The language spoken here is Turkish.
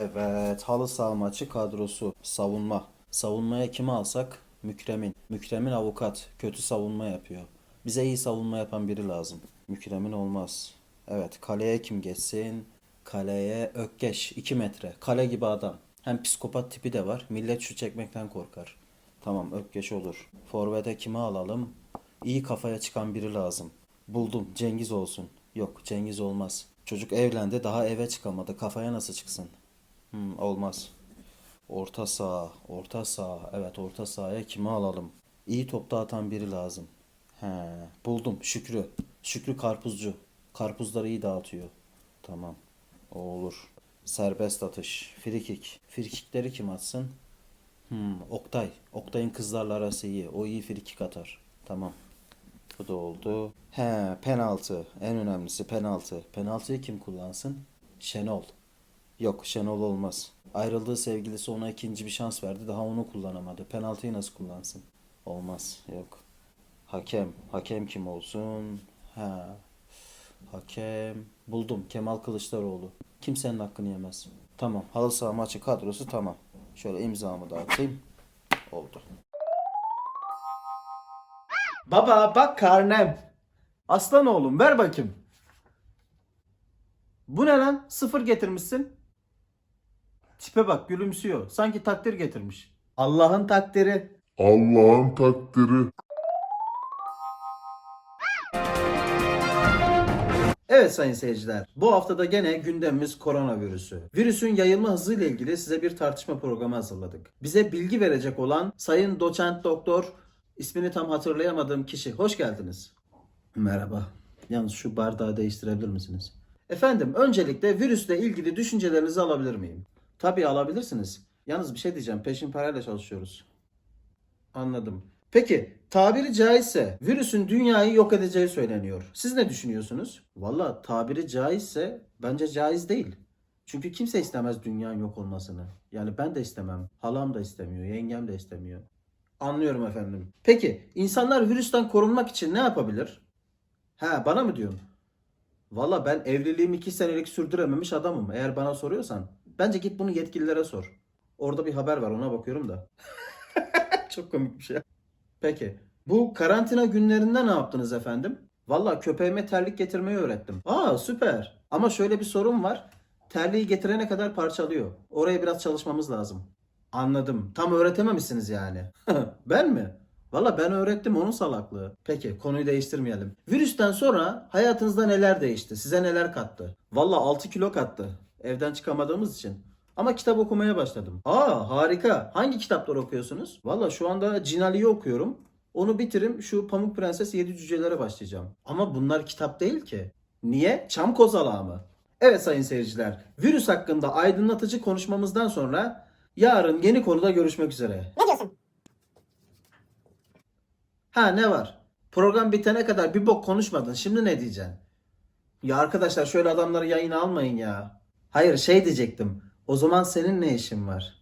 Evet, halı saha maçı kadrosu. Savunma. Savunmaya kimi alsak? Mükremin. Mükremin avukat. Kötü savunma yapıyor. Bize iyi savunma yapan biri lazım. Mükremin olmaz. Evet, kaleye kim geçsin? Kaleye Ökkeş. 2 metre. Kale gibi adam. Hem psikopat tipi de var. Millet şu çekmekten korkar. Tamam, Ökkeş olur. Forvet'e kimi alalım? İyi kafaya çıkan biri lazım. Buldum. Cengiz olsun. Yok, Cengiz olmaz. Çocuk evlendi, daha eve çıkamadı. Kafaya nasıl çıksın? Hmm, olmaz. Orta saha, orta saha. Evet, orta sahaya kimi alalım? İyi topta atan biri lazım. He, buldum. Şükrü. Şükrü karpuzcu. Karpuzları iyi dağıtıyor. Tamam. O olur. Serbest atış. Frikik. Frikikleri kim atsın? Hmm, Oktay. Oktay'ın kızlarla arası iyi. O iyi frikik atar. Tamam. Bu da oldu. He, penaltı. En önemlisi penaltı. Penaltıyı kim kullansın? Şenol. Yok Şenol olmaz. Ayrıldığı sevgilisi ona ikinci bir şans verdi. Daha onu kullanamadı. Penaltıyı nasıl kullansın? Olmaz. Yok. Hakem. Hakem kim olsun? Ha. Hakem. Buldum. Kemal Kılıçdaroğlu. Kimsenin hakkını yemez. Tamam. Halı saha maçı kadrosu tamam. Şöyle imzamı da atayım. Oldu. Baba bak karnem. Aslan oğlum ver bakayım. Bu ne lan? Sıfır getirmişsin. Tipe bak gülümsüyor. Sanki takdir getirmiş. Allah'ın takdiri. Allah'ın takdiri. Evet sayın seyirciler. Bu haftada gene gündemimiz koronavirüsü. Virüsün yayılma hızıyla ilgili size bir tartışma programı hazırladık. Bize bilgi verecek olan sayın doçent doktor ismini tam hatırlayamadığım kişi. Hoş geldiniz. Merhaba. Yalnız şu bardağı değiştirebilir misiniz? Efendim öncelikle virüsle ilgili düşüncelerinizi alabilir miyim? Tabii alabilirsiniz. Yalnız bir şey diyeceğim. Peşin parayla çalışıyoruz. Anladım. Peki tabiri caizse virüsün dünyayı yok edeceği söyleniyor. Siz ne düşünüyorsunuz? Valla tabiri caizse bence caiz değil. Çünkü kimse istemez dünyanın yok olmasını. Yani ben de istemem. Halam da istemiyor. Yengem de istemiyor. Anlıyorum efendim. Peki insanlar virüsten korunmak için ne yapabilir? Ha bana mı diyorsun? Valla ben evliliğimi iki senelik sürdürememiş adamım. Eğer bana soruyorsan. Bence git bunu yetkililere sor. Orada bir haber var ona bakıyorum da. Çok komik bir şey. Peki. Bu karantina günlerinde ne yaptınız efendim? Valla köpeğime terlik getirmeyi öğrettim. Aa süper. Ama şöyle bir sorun var. Terliği getirene kadar parçalıyor. Oraya biraz çalışmamız lazım. Anladım. Tam öğretememişsiniz yani. ben mi? Valla ben öğrettim onun salaklığı. Peki konuyu değiştirmeyelim. Virüsten sonra hayatınızda neler değişti? Size neler kattı? Valla 6 kilo kattı. Evden çıkamadığımız için. Ama kitap okumaya başladım. Aa harika. Hangi kitaplar okuyorsunuz? Valla şu anda Cinali'yi okuyorum. Onu bitirim şu Pamuk Prenses 7 Cücelere başlayacağım. Ama bunlar kitap değil ki. Niye? Çam kozalağı mı? Evet sayın seyirciler. Virüs hakkında aydınlatıcı konuşmamızdan sonra yarın yeni konuda görüşmek üzere. Ne diyorsun? Ha ne var? Program bitene kadar bir bok konuşmadın. Şimdi ne diyeceksin? Ya arkadaşlar şöyle adamları yayına almayın ya. Hayır şey diyecektim. O zaman senin ne işin var?